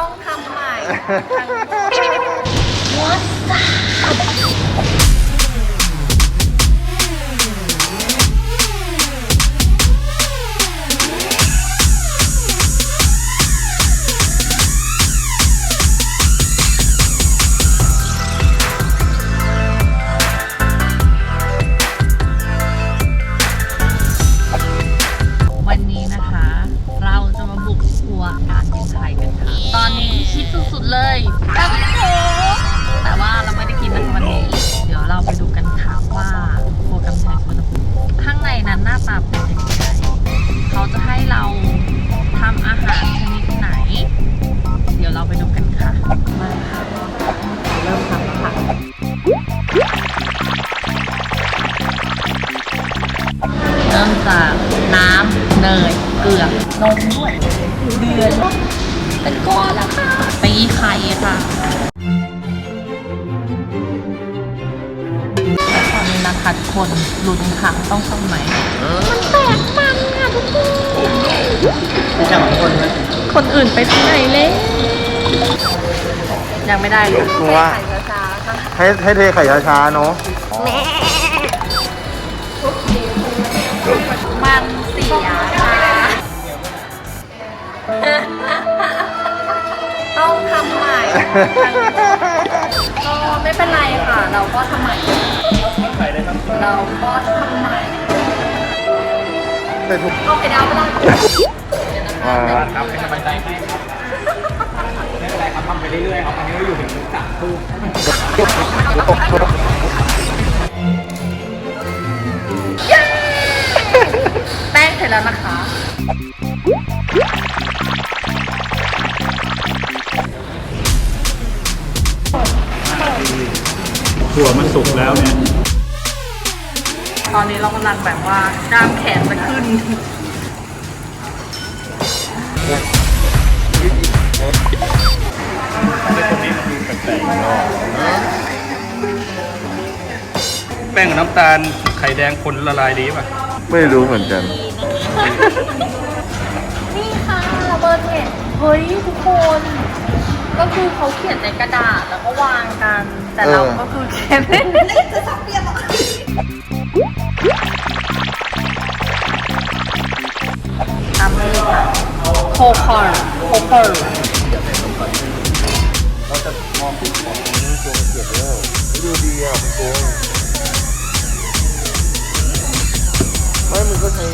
ต้องทำใหม่วัน เริ่มจากน้ำเนยเกลือนมด้วยเดือนเป็นก้อนแล้วค่ะตีไข่ค่ะและตอนนี้นะคะทุกคนลุ้นค่ะต้องทำไหมมันแตกมันค่ะทุกคนไม่ใช่ของคนนะคนอื่นไปที่ไหนเลย ยังไม่ได้เลยกูว่าให้ให้เทไข่ช้าๆเนาะมันเสียค่ะต้องทำใหม่ก็ไม่เป็นไรค่ะ เราก็ทำใหม่เราก็ทำใหม่แต่ถูกเอาไข่ดาวไปเลยอ่าครับเป็นกำลังใจให้ครับไม่ เป็นไรครับทำไปเรื่อยๆครับตอนนี้เราอยู่ถึงสามทุ่มแป้งเสร็จแล้วนะคะ ถั่วมันสุกแล้วเนี่ย ตอนนี้เรากำลังแบบว่ากล้ามแขนจะขึ้น แป้งกับน้ำตาลไข่แดงคนละลายดีป่ะ ไม่รู้เหมือนกัน นี่ค่ะเบอร์เจ็ดเฮ้ยทุกคน ก็คือเขาเขียนในกระดาษแล้วก็วางกัน แต่เราเออ ก็คือเขียนไม่จะสับเปลี่ยนตามนี้ค่ะโคคอร์โคคอร์เราจะมองที่ของนี้ตัวมันเกียดแล้วดูดีอะมันโก ก็ใช้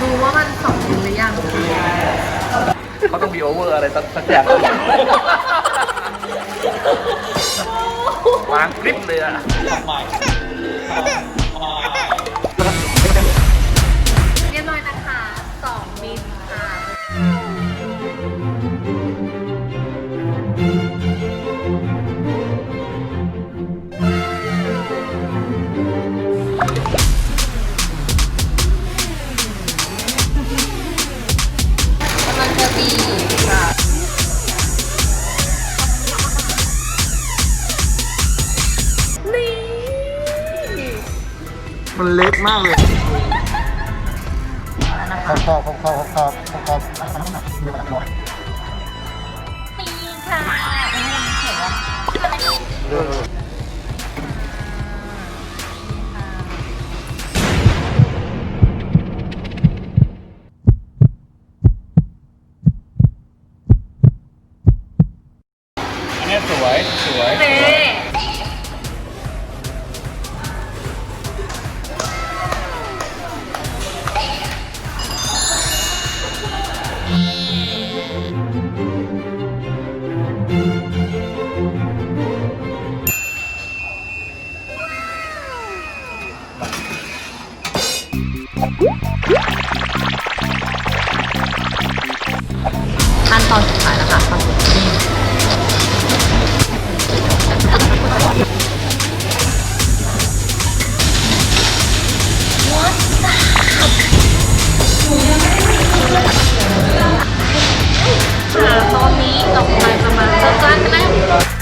ดูว่ามันสองชิ้นหรือยังเขาต้องมีโอเวอร์อะไรสักสักอย่างวางคลิปเลยอะใหม่ กำลังจะบีบค่ะนี่มันเล็กมากเลยแล้วนะขคะอบขอบขอบขอบขอบขอบขอบน้ำหนักเยอะหน่อยปีค่ะอันนี้มันเขียนว่ สวยสวยสวย ค่ะตอนนี้ดอกไม้ประมาณเท่กันนะ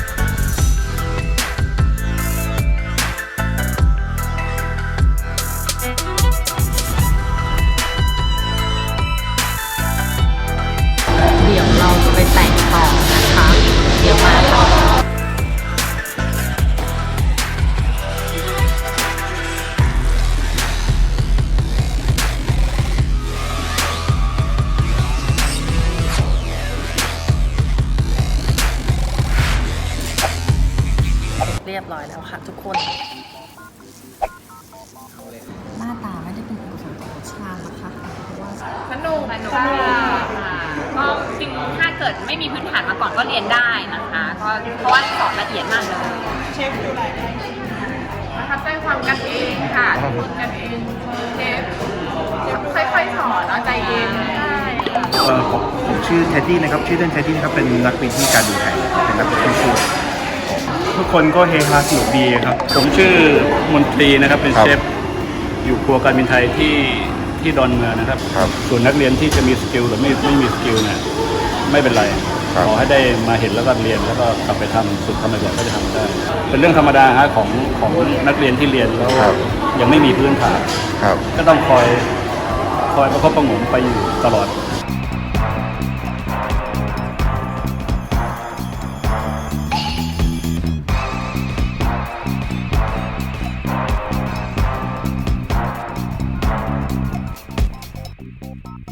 รียบร้อยแล้วค่ะ ทุกคน หน้าตาไม่ได้เป็นอุปสรรคต่อรสชาตินะคะเพราะว่าสนุกค่ะก็จริงถ้าเกิดไม่มีพื้นฐานมาก่อนก็เรียนได้นะคะก็เพราะว่าสอนละเอียดมากเลยเชฟดูแลประทับใจความกันเองค่ะคนกันเองเชฟเชฟค่อยๆสอนเอาใจเย็นใช่ค่ะ เอ่อผมผมชื่อเท็ดดี้นะครับ ชื่อเล่นเท็ดดี้นะครับ เป็นนักบินที่การบินไทยเป็นนักบินที่ช่วย ทุกคนก็เฮฮาสนุกดีครับ ผมชื่อมนตรีนะครับเป็นครับเชฟอยู่ครัวการบินไทยที่ที่ดอนเมืองนะครับ ครับ ส่วนนักเรียนที่จะมีสกิลหรือไม่ไม่มีสกิลเนี่ยไม่เป็นไรครับขอให้ได้มาเห็นแล้วก็เรียนแล้วก็กลับไปทำฝึกทำอะไรแบบก็จะทำได้ เป็นเรื่องธรรมดาฮะของของนักเรียนที่เรียนแล้วครับ ยังไม่มีพื้นฐาน ครับ ก็ต้องคอยคอยประคบประหงมไปอยู่ตลอด